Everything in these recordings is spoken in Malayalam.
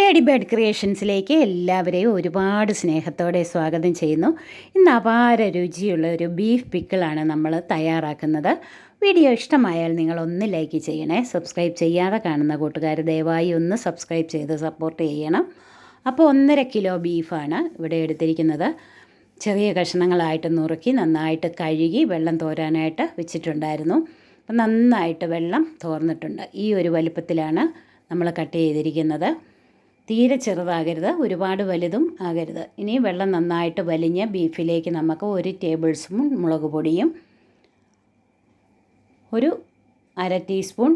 ലേഡി ബേഡ് ക്രിയേഷൻസിലേക്ക് എല്ലാവരെയും ഒരുപാട് സ്നേഹത്തോടെ സ്വാഗതം ചെയ്യുന്നു. ഇന്ന് അപാര രുചിയുള്ള ഒരു ബീഫ് പിക്കിളാണ് നമ്മൾ തയ്യാറാക്കുന്നത്. വീഡിയോ ഇഷ്ടമായാൽ നിങ്ങൾ ഒന്ന് ലൈക്ക് ചെയ്യണേ. സബ്സ്ക്രൈബ് ചെയ്യാതെ കാണുന്ന കൂട്ടുകാർ ദയവായി ഒന്ന് സബ്സ്ക്രൈബ് ചെയ്ത് സപ്പോർട്ട് ചെയ്യണം. അപ്പോൾ ഒന്നര കിലോ ബീഫാണ് ഇവിടെ എടുത്തിരിക്കുന്നത്. ചെറിയ കഷ്ണങ്ങളായിട്ട് നുറുക്കി നന്നായിട്ട് കഴുകി വെള്ളം തോരാനായിട്ട് വെച്ചിട്ടുണ്ടായിരുന്നു. അപ്പം നന്നായിട്ട് വെള്ളം തോർന്നിട്ടുണ്ട്. ഈ ഒരു വലിപ്പത്തിലാണ് നമ്മൾ കട്ട് ചെയ്തിരിക്കുന്നത്. തീരെ ചെറുതാകരുത് ഒരുപാട് വലുതും ആകരുത്. ഇനി വെള്ളം നന്നായിട്ട് വലിഞ്ഞ് ബീഫിലേക്ക് നമുക്ക് ഒരു ടേബിൾ സ്പൂൺ മുളക് പൊടിയും ഒരു അര ടീസ്പൂൺ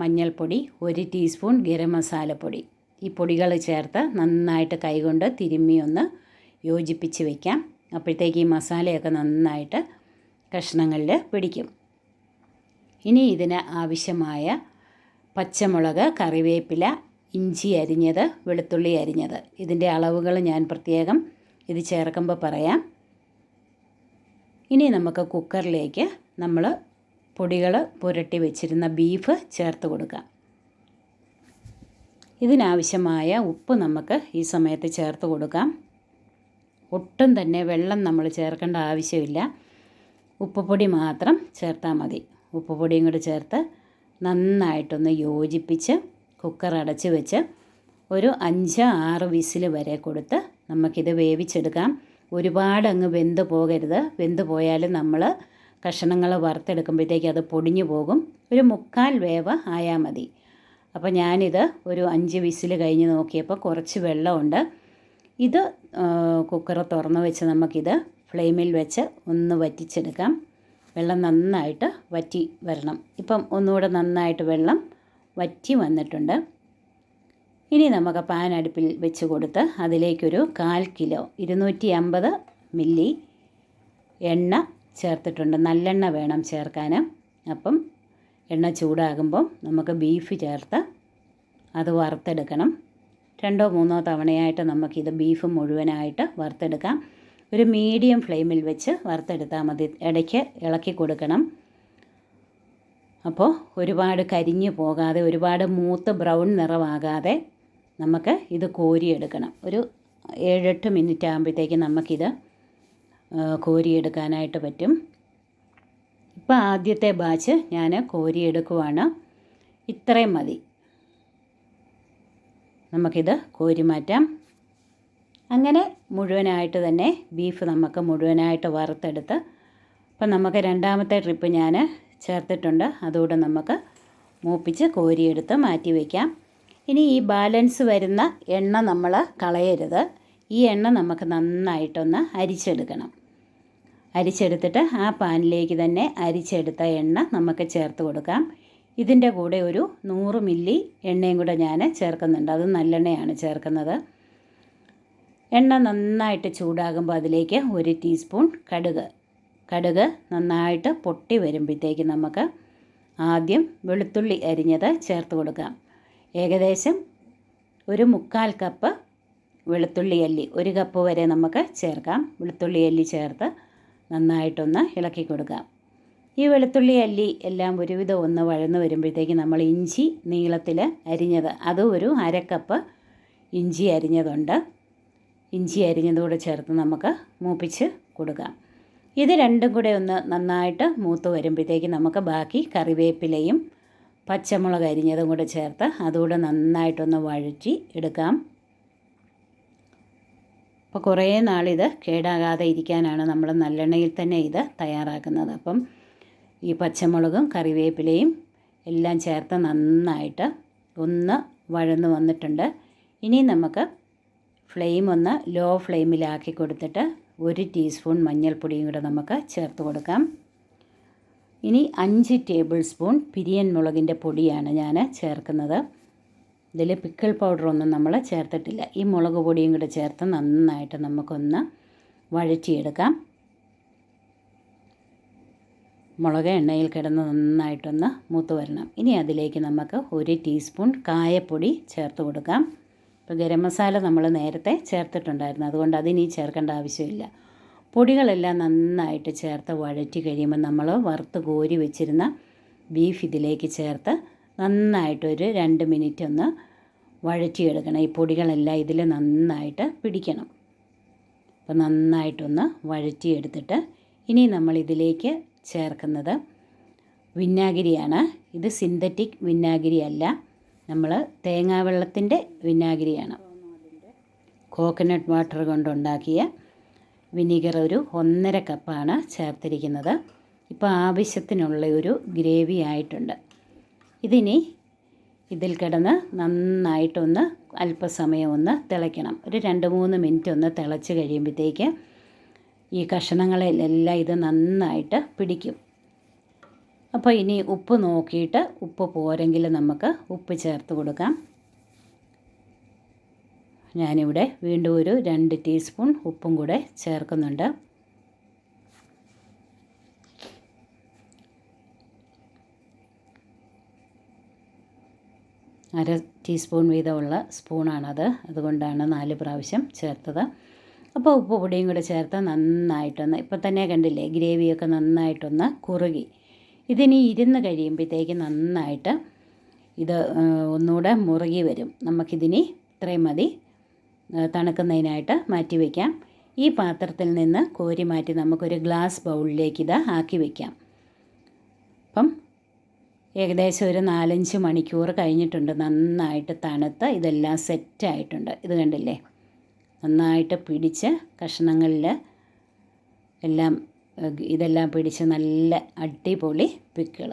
മഞ്ഞൾപ്പൊടി ഒരു ടീസ്പൂൺ ഗരം മസാലപ്പൊടി ഈ പൊടികൾ ചേർത്ത് നന്നായിട്ട് കൈകൊണ്ട് തിരുമ്മി ഒന്ന് യോജിപ്പിച്ച് വയ്ക്കാം അപ്പോഴത്തേക്ക് ഈ മസാലയൊക്കെ നന്നായിട്ട് കഷ്ണങ്ങളിൽ പിടിക്കും. ഇനി ഇതിന് ആവശ്യമായ പച്ചമുളക് കറിവേപ്പില ഇഞ്ചി അരിഞ്ഞത് വെളുത്തുള്ളി അരിഞ്ഞത്. ഇതിന്റെ അളവുകൾ ഞാൻ പ്രത്യേകം ഇത് ചേർക്കുമ്പോൾ പറയാം. ഇനി നമുക്ക് കുക്കറിലേക്ക് നമ്മൾ പൊടികൾ പുരട്ടി വെച്ചിരുന്ന ബീഫ് ചേർത്ത് കൊടുക്കാം. ഇതിനാവശ്യമായ ഉപ്പ് നമുക്ക് ഈ സമയത്ത് ചേർത്ത് കൊടുക്കാം. ഒട്ടും തന്നെ വെള്ളം നമ്മൾ ചേർക്കേണ്ട ആവശ്യമില്ല. ഉപ്പുപൊടി മാത്രം ചേർത്താൽ മതി. ഉപ്പുപൊടിയും കൂടി ചേർത്ത് നന്നായിട്ടൊന്ന് യോജിപ്പിച്ച് കുക്കർ അടച്ച് വെച്ച് ഒരു അഞ്ച് ആറ് വിസിൽ വരെ കൊടുത്ത് നമുക്കിത് വേവിച്ചെടുക്കാം. ഒരുപാട് അങ്ങ് വെന്ത് പോകരുത്. വെന്ത് പോയാൽ നമ്മൾ കഷ്ണങ്ങൾ വറുത്തെടുക്കുമ്പോഴത്തേക്ക് അത് പൊടിഞ്ഞു പോകും. ഒരു മുക്കാൽ വേവ് ആയാൽ മതി. അപ്പോൾ ഞാനിത് ഒരു അഞ്ച് വിസിൽ കഴിഞ്ഞ് നോക്കിയപ്പോൾ കുറച്ച് വെള്ളമുണ്ട്. ഇത് കുക്കർ തുറന്ന് വെച്ച് നമുക്കിത് ഫ്ലെയിമിൽ വെച്ച് ഒന്ന് വറ്റിച്ചെടുക്കാം. വെള്ളം നന്നായിട്ട് വറ്റി വരണം. ഇപ്പം ഒന്നുകൂടെ നന്നായിട്ട് വെള്ളം വറ്റി വന്നിട്ടുണ്ട്. ഇനി നമുക്ക് പാൻ അടുപ്പിൽ വെച്ച് കൊടുത്ത് അതിലേക്കൊരു കാൽ കിലോ ഇരുന്നൂറ്റി അമ്പത് മില്ലി എണ്ണ ചേർത്തിട്ടുണ്ട്. നല്ലെണ്ണ വേണം ചേർക്കാൻ അപ്പം എണ്ണ ചൂടാകുമ്പോൾ നമുക്ക് ബീഫ് ചേർത്ത് അത് വറുത്തെടുക്കണം. രണ്ടോ മൂന്നോ തവണയായിട്ട് നമുക്കിത് ബീഫ് മുഴുവനായിട്ട് വറുത്തെടുക്കാം. ഒരു മീഡിയം ഫ്ലെയിമിൽ വെച്ച് വറുത്തെടുത്താൽ മതി. ഇടയ്ക്ക് ഇളക്കി കൊടുക്കണം. അപ്പോൾ ഒരുപാട് കരിഞ്ഞു പോകാതെ ഒരുപാട് മൂത്ത് ബ്രൗൺ നിറമാകാതെ നമുക്ക് ഇത് കോരിയെടുക്കണം. ഒരു ഏഴെട്ട് മിനിറ്റ് ആകുമ്പോഴത്തേക്ക് നമുക്കിത് കോരിയെടുക്കാനായിട്ട് പറ്റും. ഇപ്പോൾ ആദ്യത്തെ ബാച്ച് ഞാൻ കോരിയെടുക്കുവാണ്. ഇത്രയും മതി. നമുക്കിത് കോരി മാറ്റാം. അങ്ങനെ മുഴുവനായിട്ട് തന്നെ ബീഫ് നമുക്ക് മുഴുവനായിട്ട് വറുത്തെടുത്ത് അപ്പം നമുക്ക് രണ്ടാമത്തെ ട്രിപ്പ് ഞാൻ ചേർത്തിട്ടുണ്ട്. അതുകൂടെ നമുക്ക് മൂപ്പിച്ച് കോരിയെടുത്ത് മാറ്റി വയ്ക്കാം. ഇനി ഈ ബാലൻസ് വരുന്ന എണ്ണ നമ്മൾ കളയരുത്. ഈ എണ്ണ നമുക്ക് നന്നായിട്ടൊന്ന് അരിച്ചെടുക്കണം. അരിച്ചെടുത്തിട്ട് ആ പാനിലേക്ക് തന്നെ അരിച്ചെടുത്ത എണ്ണ നമുക്ക് ചേർത്ത് കൊടുക്കാം. ഇതിന്റെ കൂടെ ഒരു നൂറ് മില്ലി എണ്ണയും കൂടെ ഞാൻ ചേർക്കുന്നുണ്ട്. അത് നല്ലെണ്ണയാണ് ചേർക്കുന്നത്. എണ്ണ നന്നായിട്ട് ചൂടാകുമ്പോൾ അതിലേക്ക് ഒരു ടീസ്പൂൺ കടുക് കടുക് നന്നായിട്ട് പൊട്ടി വരുമ്പോഴത്തേക്ക് നമുക്ക് ആദ്യം വെളുത്തുള്ളി അരിഞ്ഞത് ചേർത്ത് കൊടുക്കാം. ഏകദേശം ഒരു മുക്കാൽ കപ്പ് വെളുത്തുള്ളി അല്ലി ഒരു കപ്പ് വരെ നമുക്ക് ചേർക്കാം. വെളുത്തുള്ളി അല്ലി ചേർത്ത് നന്നായിട്ടൊന്ന് ഇളക്കി കൊടുക്കാം. ഈ വെളുത്തുള്ളി അല്ലി എല്ലാം ഒരുവിധം ഒന്ന് വഴന്ന് വരുമ്പോഴത്തേക്ക് നമ്മൾ ഇഞ്ചി നീളത്തിൽ അരിഞ്ഞത് അതും ഒരു അരക്കപ്പ് കപ്പ് ഇഞ്ചി അരിഞ്ഞതുണ്ട്. ഇഞ്ചി അരിഞ്ഞതുകൂടെ ചേർത്ത് നമുക്ക് മൂപ്പിച്ച് കൊടുക്കാം. ഇത് രണ്ടും കൂടെ ഒന്ന് നന്നായിട്ട് മൂത്ത് വരുമ്പോഴത്തേക്ക് നമുക്ക് ബാക്കി കറിവേപ്പിലയും പച്ചമുളക് അരിഞ്ഞതും കൂടെ ചേർത്ത് അതുകൂടെ നന്നായിട്ടൊന്ന് വഴറ്റി എടുക്കാം. അപ്പോൾ കുറേ നാളിത് കേടാകാതെ ഇരിക്കാനാണ് നമ്മൾ നല്ലെണ്ണയിൽ തന്നെ ഇത് തയ്യാറാക്കുന്നത്. അപ്പം ഈ പച്ചമുളകും കറിവേപ്പിലയും എല്ലാം ചേർത്ത് നന്നായിട്ട് ഒന്ന് വഴന്ന് വന്നിട്ടുണ്ട്. ഇനി നമുക്ക് ഫ്ലെയിം ഒന്ന് ലോ ഫ്ലെയിമിലാക്കി കൊടുത്തിട്ട് ഒരു ടീസ്പൂൺ മഞ്ഞൾപ്പൊടിയും കൂടെ നമുക്ക് ചേർത്ത് കൊടുക്കാം. ഇനി അഞ്ച് ടേബിൾ സ്പൂൺ പിരിയൻ മുളകിന്റെ പൊടിയാണ് ഞാൻ ചേർക്കുന്നത്. ഇതിൽ പിക്കിൾ പൗഡറൊന്നും നമ്മൾ ചേർത്തിട്ടില്ല. ഈ മുളക് പൊടിയും കൂടെ ചേർത്ത് നന്നായിട്ട് നമുക്കൊന്ന് വഴറ്റിയെടുക്കാം. മുളക് എണ്ണയിൽ കിടന്ന് നന്നായിട്ടൊന്ന് മൂത്ത് വരണം. ഇനി അതിലേക്ക് നമുക്ക് ഒരു ടീസ്പൂൺ കായപ്പൊടി ചേർത്ത് കൊടുക്കാം. ഇപ്പോൾ ഗരം മസാല നമ്മൾ നേരത്തെ ചേർത്തിട്ടുണ്ടായിരുന്നു. അതുകൊണ്ട് അതിനി ചേർക്കേണ്ട ആവശ്യമില്ല. പൊടികളെല്ലാം നന്നായിട്ട് ചേർത്ത് വഴറ്റി കഴിയുമ്പോൾ നമ്മൾ വറുത്ത് കോരി വെച്ചിരുന്ന ബീഫ് ഇതിലേക്ക് ചേർത്ത് നന്നായിട്ടൊരു രണ്ട് മിനിറ്റ് ഒന്ന് വഴറ്റിയെടുക്കണം. ഈ പൊടികളെല്ലാം ഇതിൽ നന്നായിട്ട് പിടിക്കണം. അപ്പോൾ നന്നായിട്ടൊന്ന് വഴറ്റിയെടുത്തിട്ട് ഇനി നമ്മൾ ഇതിലേക്ക് ചേർക്കുന്നത് വിന്നാഗിരിയാണ് ഇത് സിന്തറ്റിക് വിനാഗിരി അല്ല നമ്മൾ തേങ്ങാവെള്ളത്തിന്റെ വിനാഗിരിയാണ്. കോക്കനട്ട് വാട്ടർ കൊണ്ടുണ്ടാക്കിയ വിനീഗർ ഒരു ഒന്നര കപ്പാണ് ചേർത്തിരിക്കുന്നത്. ഇപ്പോൾ ആവശ്യത്തിനുള്ള ഒരു ഗ്രേവി ആയിട്ടുണ്ട്. ഇതിനി ഇതിൽ കിടന്ന് നന്നായിട്ടൊന്ന് അല്പസമയം ഒന്ന് തിളയ്ക്കണം. ഒരു രണ്ട് മൂന്ന് മിനിറ്റ് ഒന്ന് തിളച്ച് കഴിയുമ്പോഴത്തേക്ക് ഈ കഷണങ്ങളിലെല്ലാം ഇത് നന്നായിട്ട് പിടിക്കും. അപ്പോൾ ഇനി ഉപ്പ് നോക്കിയിട്ട് ഉപ്പ് പോരെങ്കിൽ നമുക്ക് ഉപ്പ് ചേർത്ത് കൊടുക്കാം. ഞാനിവിടെ വീണ്ടും ഒരു രണ്ട് ടീസ്പൂൺ ഉപ്പും കൂടെ ചേർക്കുന്നുണ്ട്. അര ടീസ്പൂൺ വീതമുള്ള സ്പൂണാണത്. അതുകൊണ്ടാണ് നാല് പ്രാവശ്യം ചേർത്തത്. അപ്പോൾ ഉപ്പ് പൊടിയും കൂടെ ചേർത്ത് നന്നായിട്ടൊന്ന് ഇപ്പം തന്നെ കണ്ടില്ലേ ഗ്രേവിയൊക്കെ നന്നായിട്ടൊന്ന് കുറുകി. ഇതിനി ഇരുന്ന് കഴിയുമ്പോഴത്തേക്ക് നന്നായിട്ട് ഇത് ഒന്നുകൂടെ മുറുകി വരും. നമുക്കിതിനി ഇത്രയും മതി. തണുക്കുന്നതിനായിട്ട് മാറ്റി വയ്ക്കാം ഈ പാത്രത്തിൽ നിന്ന് കോരി മാറ്റി നമുക്കൊരു ഗ്ലാസ് ബൗളിലേക്ക് ഇത് ആക്കി വയ്ക്കാം അപ്പം ഏകദേശം ഒരു നാലഞ്ച് മണിക്കൂർ കഴിഞ്ഞിട്ടുണ്ട്. നന്നായിട്ട് തണുത്ത് ഇതെല്ലാം സെറ്റായിട്ടുണ്ട്. ഇത് കണ്ടില്ലേ? നന്നായിട്ട് പിടിച്ച് കഷ്ണങ്ങളിൽ എല്ലാം ഇതെല്ലാം പിടിച്ച് നല്ല അടിപൊളി പിക്കിൾ